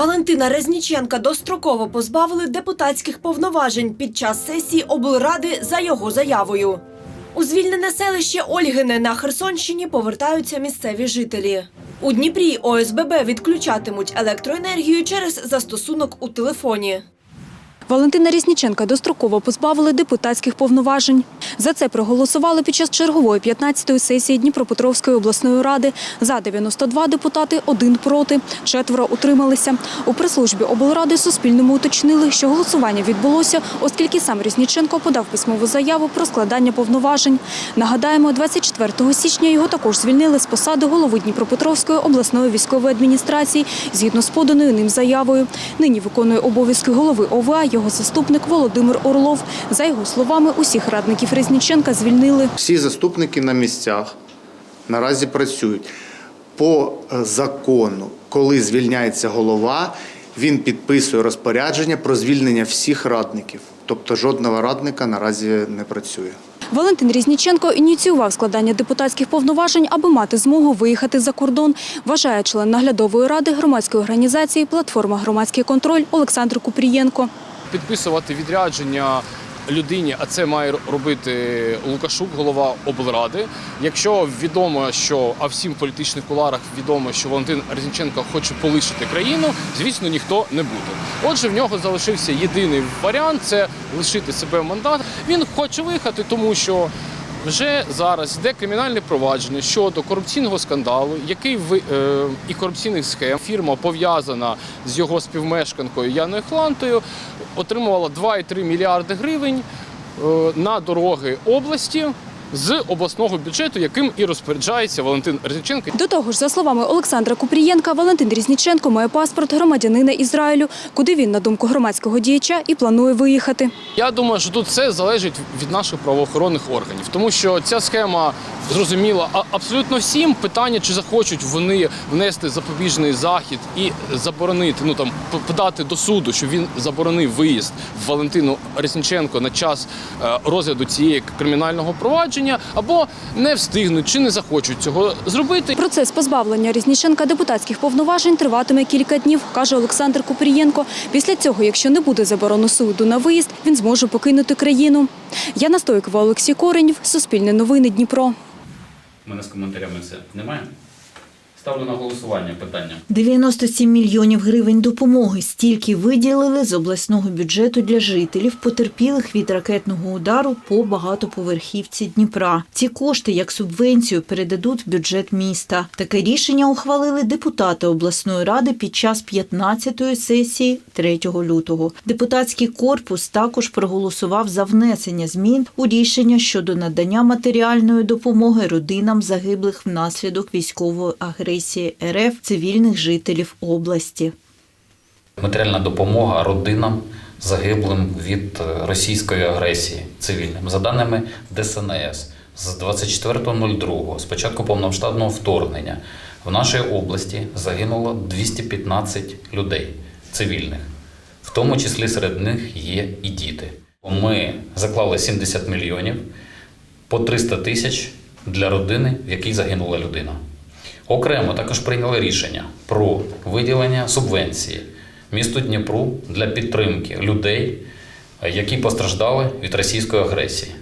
Валентина Резніченка достроково позбавили депутатських повноважень під час сесії облради за його заявою. У звільнене селище Ольгине на Херсонщині повертаються місцеві жителі. У Дніпрі ОСББ відключатимуть електроенергію через застосунок у телефоні. Валентина Різніченка достроково позбавили депутатських повноважень. За це проголосували під час чергової 15-ї сесії Дніпропетровської обласної ради. За 92 депутати, один проти, четверо утрималися. У прес-службі облради Суспільному уточнили, що голосування відбулося, оскільки сам Різніченко подав письмову заяву про складання повноважень. Нагадаємо, 24 січня його також звільнили з посади голови Дніпропетровської обласної військової адміністрації згідно з поданою ним заявою. Нині виконує обов'язки голови ОВА його заступник Володимир Орлов. За його словами, усіх радників Резніченка звільнили. Всі заступники на місцях наразі працюють. По е, закону, коли звільняється голова, він підписує розпорядження про звільнення всіх радників. Тобто жодного радника наразі не працює. Валентин Різніченко ініціював складання депутатських повноважень, аби мати змогу виїхати за кордон, вважає член наглядової ради громадської організації «Платформа громадський контроль» Олександр Купрієнко. Підписувати відрядження людині, а це має робити Лукашук, голова облради. Якщо відомо, що а всім політичних куларах відомо, що Валентин Резніченко хоче полишити країну, звісно, ніхто не буде. Отже, в нього залишився єдиний варіант це лишити себе мандат. Він хоче виїхати, тому що. Вже зараз йде кримінальне провадження щодо корупційного скандалу, який ви е, і корупційних схем. Фірма пов'язана з його співмешканкою Яною Хлантою, отримувала 2,3 мільярди гривень е, на дороги області з обласного бюджету, яким і розпоряджається Валентин Резніченко. До того ж, за словами Олександра Купрієнка, Валентин Різніченко має паспорт громадянина Ізраїлю, куди він, на думку громадського діяча, і планує виїхати. Я думаю, що тут все залежить від наших правоохоронних органів, тому що ця схема зрозуміла абсолютно всім. Питання, чи захочуть вони внести запобіжний захід і заборонити, ну там подати до суду, що він заборонив виїзд Валентину Резніченко на час е, розгляду цієї кримінального провадження, або не встигнуть чи не захочуть цього зробити. Процес позбавлення Різніченка депутатських повноважень триватиме кілька днів, каже Олександр Купрієнко. Після цього, якщо не буде заборону суду на виїзд, він зможе покинути країну. Яна Стойкова, Олексій Коренів, Суспільне новини, Дніпро. У мене з коментарями все. Немає? Ставлю на голосування питання. 97 мільйонів гривень допомоги стільки виділили з обласного бюджету для жителів, потерпілих від ракетного удару по багатоповерхівці Дніпра. Ці кошти як субвенцію передадуть в бюджет міста. Таке рішення ухвалили депутати обласної ради під час 15-ї сесії 3 лютого. Депутатський корпус також проголосував за внесення змін у рішення щодо надання матеріальної допомоги родинам загиблих внаслідок військової агресії РФ цивільних жителів області. Матеріальна допомога родинам загиблим від е, російської агресії цивільним. За даними ДСНС, з 24.02, з початку повномасштабного вторгнення, в нашій області загинуло 215 людей цивільних, в тому числі серед них є і діти. Ми заклали 70 мільйонів по 300 тисяч для родини, в якій загинула людина. Окремо також прийняли рішення про виділення субвенції місту Дніпру для підтримки людей, які постраждали від російської агресії.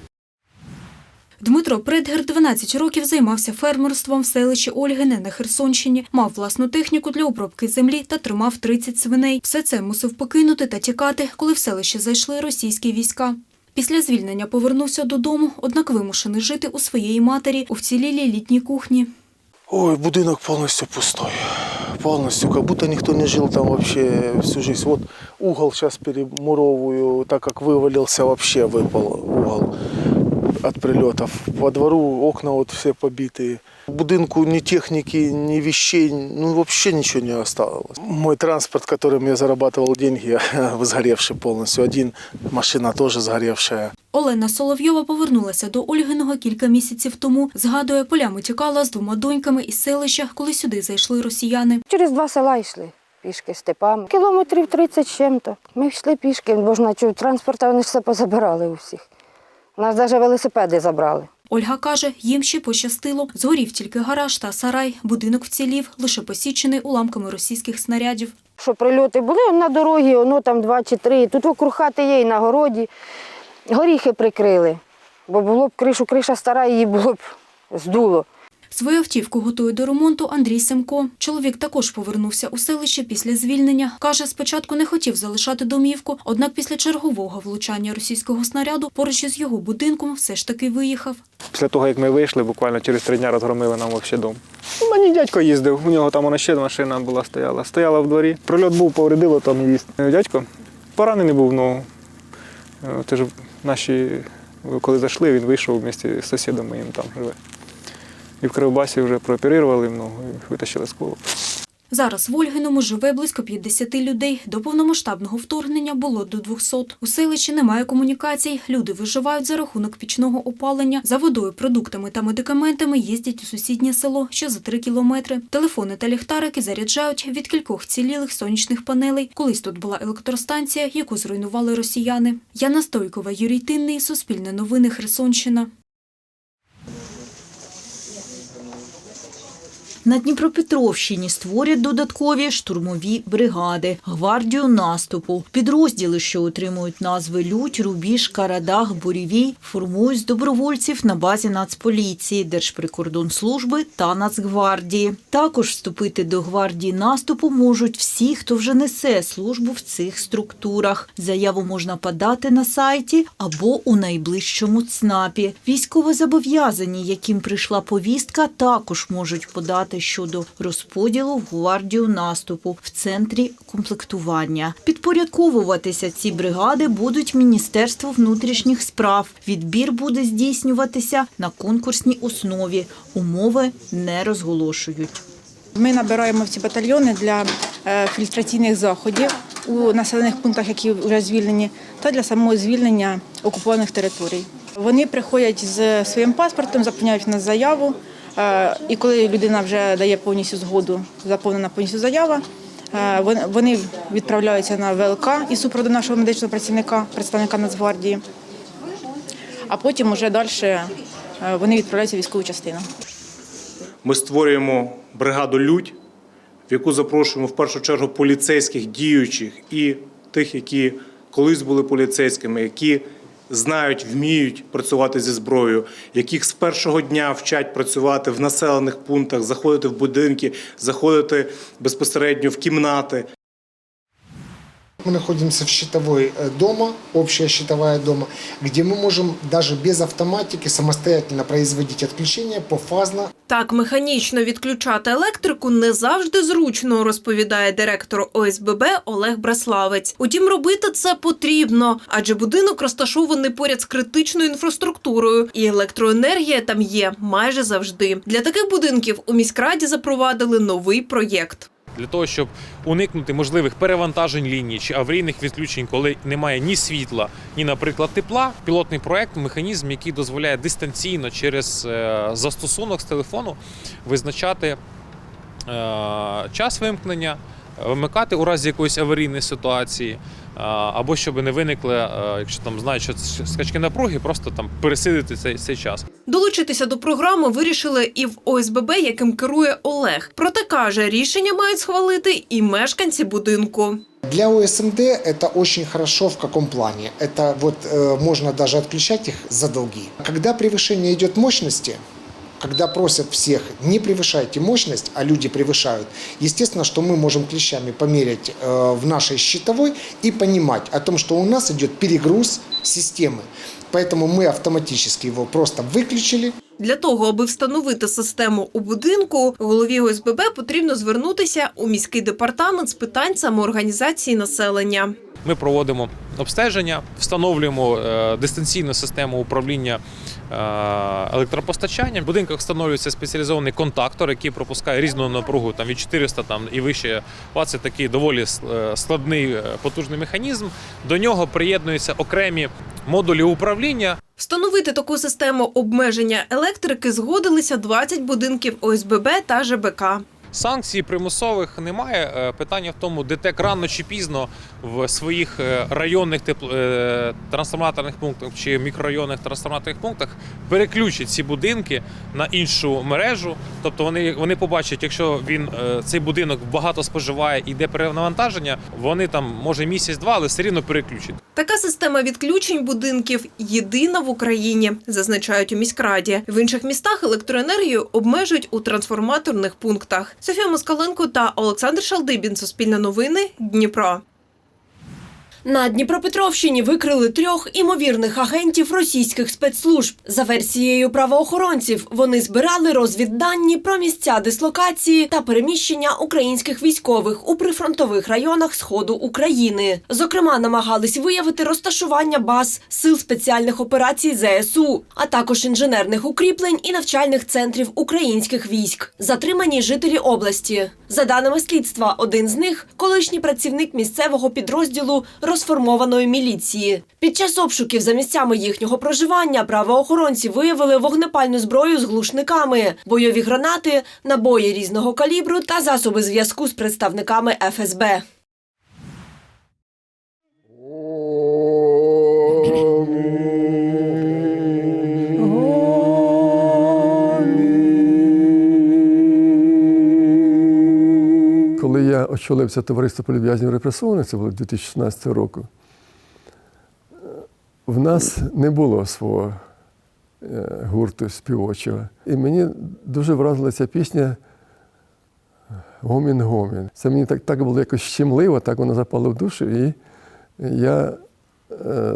Дмитро Предгер 12 років займався фермерством в селищі Ольгине на Херсонщині, мав власну техніку для обробки землі та тримав 30 свиней. Все це мусив покинути та тікати, коли в селище зайшли російські війська. Після звільнення повернувся додому, однак вимушений жити у своєї матері у вцілілій літній кухні. Ой, будинок полностью пустой. Полностью, как будто никто не жил там вообще всю жизнь. Вот угол сейчас перемуровываю, так как вывалился, вообще выпал угол от прилетов. Во двору окна вот все побитые. В будинку ни техники, ни вещей, ну вообще ничего не осталось. Мой транспорт, которым я зарабатывал деньги, сгоревший полностью. Один машина тоже сгоревшая. Олена Соловйова повернулася до Ольгиного кілька місяців тому. Згадує, полями тікала з двома доньками із селища, коли сюди зайшли росіяни. Через два села йшли пішки степами. Кілометрів 30 чим-то. Ми йшли пішки, бо ж на чу- транспорта вони ж все позабирали у всіх. Нас навіть велосипеди забрали. Ольга каже, їм ще пощастило. Згорів тільки гараж та сарай. Будинок вцілів, лише посічений уламками російських снарядів. Що прильоти були на дорогі, воно там два чи три. Тут вокруг хати є і на городі. Горіхи прикрили. Бо було б кришу, криша стара, її було б здуло. Свою автівку готує до ремонту Андрій Семко. Чоловік також повернувся у селище після звільнення. Каже, спочатку не хотів залишати домівку, однак після чергового влучання російського снаряду поруч із його будинком все ж таки виїхав. Після того, як ми вийшли, буквально через три дні розгромили нам взагалі дом. У мене дядько їздив, у нього там вона ще машина була стояла. Стояла в дворі. Прильот був, повредило там їсть. Дядько поранений був в ногу. Е, Теж наші, коли зайшли, він вийшов в місті з сусідом моїм там живе. І в Кривбасі вже прооперували ногу і витащили з колу. Зараз в Ольгиному живе близько 50 людей. До повномасштабного вторгнення було до 200. У селищі немає комунікацій. Люди виживають за рахунок пічного опалення. За водою, продуктами та медикаментами їздять у сусіднє село, що за 3 кілометри. Телефони та ліхтарики заряджають від кількох вцілілих сонячних панелей. Колись тут була електростанція, яку зруйнували росіяни. Яна Стойкова, Юрій Тинний, Суспільне новини, Херсонщина. На Дніпропетровщині створять додаткові штурмові бригади, гвардію наступу. Підрозділи, що отримують назви Лють, Рубіж, Карадах, Бурєвій, формують з добровольців на базі Нацполіції, Держприкордонслужби та Нацгвардії. Також вступити до гвардії наступу можуть всі, хто вже несе службу в цих структурах. Заяву можна подати на сайті або у найближчому ЦНАПі. Військовозобов'язані, яким прийшла повістка, також можуть подати щодо розподілу в гвардію наступу в центрі комплектування. Підпорядковуватися ці бригади будуть Міністерство внутрішніх справ. Відбір буде здійснюватися на конкурсній основі. Умови не розголошують. Ми набираємо в ці батальйони для е, фільтраційних заходів у населених пунктах, які вже звільнені, та для самого звільнення окупованих територій. Вони приходять з своїм паспортом, заповняють на заяву. Е, І коли людина вже дає повністю згоду, заповнена повністю заява, е, вони відправляються на ВЛК і супроводу нашого медичного працівника, представника Нацгвардії. А потім уже далі е, вони відправляються в військову частину. Ми створюємо бригаду Людь, в яку запрошуємо в першу чергу поліцейських діючих і тих, які колись були поліцейськими, які знають, вміють працювати зі зброєю, яких з першого дня вчать працювати в населених пунктах, заходити в будинки, заходити безпосередньо в кімнати Мы находимся в щитовой э, дома, общая щитовая дома, где мы можем даже без автоматики самостоятельно производить отключения пофазно. Так механічно відключати електрику не завжди зручно, розповідає директор ОСББ Олег Браславець. Утім, робити це потрібно, адже будинок розташований поряд з критичною інфраструктурою, і електроенергія там є майже завжди. Для таких будинків у міськраді запровадили новий проєкт. для того, щоб уникнути можливих перевантажень ліній чи аварійних відключень, коли немає ні світла, ні, наприклад, тепла. Пілотний проект, механізм, який дозволяє дистанційно через е, застосунок з телефону визначати е, час вимкнення, вимикати у разі якоїсь аварійної ситуації, е, або щоб не виникли, е, якщо там знають, що це скачки напруги, просто там пересидити цей, цей час. Долучитися до програми вирішили і в ОСББ, яким керує Олег. Проте каже, рішення мають схвалити і мешканці будинку. Для ОСМД это очень хорошо в каком плане? Это вот э, можно даже отключать их за долги. Когда превышение идет мощности, когда просят всех, не превышайте мощность, а люди превышают, естественно, что мы можем клещами померять э, в нашей щитовой и понимать о том, что у нас идет перегруз системы. Поэтому мы автоматически его просто выключили, Для того, аби встановити систему у будинку, голові ОСББ потрібно звернутися у міський департамент з питань самоорганізації населення. Ми проводимо обстеження, встановлюємо е, дистанційну систему управління е, електропостачанням. В будинках встановлюється спеціалізований контактор, який пропускає різну напругу там від 400 там і вище Ват. Це такий доволі е, складний потужний механізм. До нього приєднуються окремі модулі управління. Встановити таку систему обмеження електрики згодилися 20 будинків ОСББ та ЖБК. Санкцій примусових немає. Е, Питання в тому, ДТЕК рано чи пізно в своїх е, районних тепл- е, трансформаторних пунктах чи мікрорайонних трансформаторних пунктах переключить ці будинки на іншу мережу. Тобто вони, вони побачать, якщо він цей будинок багато споживає і йде перенавантаження, вони там може місяць-два, але все рівно переключать. Така система відключень будинків єдина в Україні, зазначають у міськраді. В інших містах електроенергію обмежують у трансформаторних пунктах. Софія Москаленко та Олександр Шалдибін. Суспільне новини. Дніпро. На Дніпропетровщині викрили трьох імовірних агентів російських спецслужб. За версією правоохоронців, вони збирали розвіддані про місця дислокації та переміщення українських військових у прифронтових районах сходу України. Зокрема, намагались виявити розташування баз сил спеціальних операцій ЗСУ, а також інженерних укріплень і навчальних центрів українських військ. Затримані жителі області. За даними слідства, один з них колишній працівник місцевого підрозділу розформованої міліції. Під час обшуків за місцями їхнього проживання правоохоронці виявили вогнепальну зброю з глушниками, бойові гранати, набої різного калібру та засоби зв'язку з представниками ФСБ. Коли я очолив це товариство політв'язнів репресованих, це було 2016 року, в нас не було свого е, гурту співочого. І мені дуже вразила ця пісня Гомін Гомін. Це мені так, так було якось щемливо, так воно запало в душу. І я е,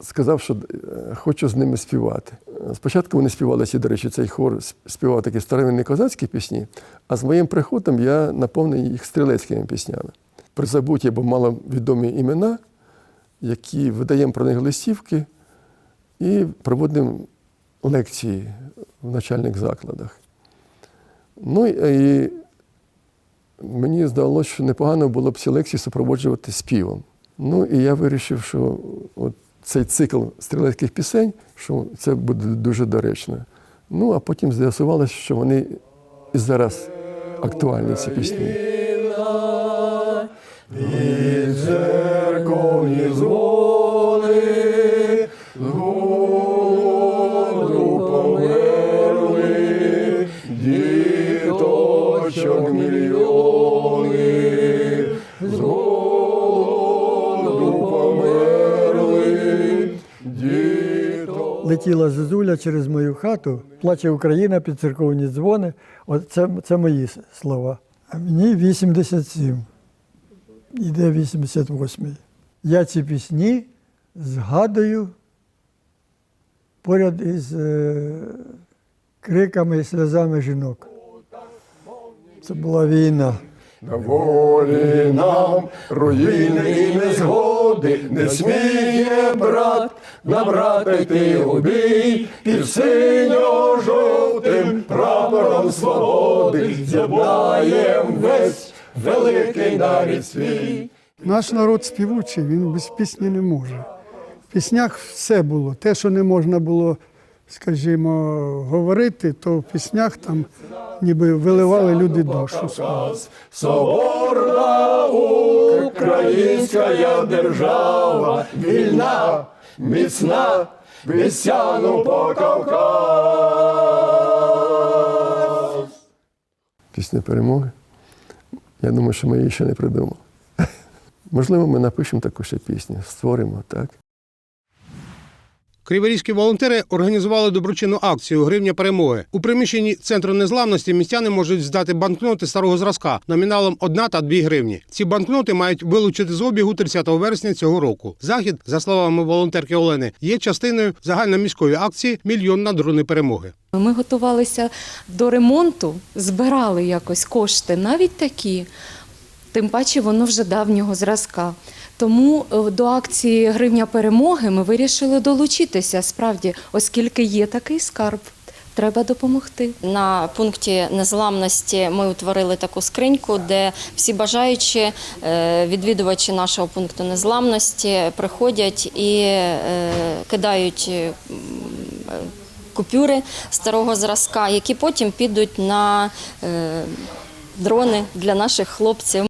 сказав, що е, хочу з ними співати. Спочатку вони співали ці, до речі, цей хор співав такі старовинні козацькі пісні, а з моїм приходом я наповнив їх стрілецькими піснями. Призабуті або маловідомі імена, які видаємо про них листівки і проводимо лекції в навчальних закладах. Ну і мені здалося, що непогано було б ці лекції супроводжувати співом. Ну і я вирішив, що от цей цикл стрілецьких пісень, що це буде дуже доречно. Ну, а потім з'ясувалося, що вони і зараз актуальні ці пісні. Летіла зозуля через мою хату, плаче Україна під церковні дзвони. От це, це мої слова. А мені 87. Іде 88. Я ці пісні згадую поряд із е, криками і сльозами жінок. Це була війна. На волі нам руїни і незгоди, не сміє брат на брата йти у під синьо-жовтим прапором свободи з'єднаєм весь великий нарід свій. Наш народ співучий, він без пісні не може. В піснях все було. Те, що не можна було, скажімо, говорити, то в піснях там ніби виливали люди душу. Соборна українська держава, вільна, міцна, вісяну по Кавказ. Пісня перемоги. Я думаю, що ми її ще не придумали. Можливо, ми напишемо таку ще пісню, створимо, так? Криворізькі волонтери організували доброчинну акцію Гривня перемоги. У приміщенні центру незламності містяни можуть здати банкноти старого зразка номіналом 1 та 2 гривні. Ці банкноти мають вилучити з обігу 30 вересня цього року. Захід, за словами волонтерки Олени, є частиною загальноміської акції Мільйон на дрони перемоги. Ми готувалися до ремонту, збирали якось кошти, навіть такі. Тим паче воно вже давнього зразка. Тому е, до акції Гривня перемоги ми вирішили долучитися справді, оскільки є такий скарб. Треба допомогти. На пункті незламності ми утворили таку скриньку, де всі бажаючі е, відвідувачі нашого пункту незламності приходять і е, кидають купюри старого зразка, які потім підуть на дрони для наших хлопців.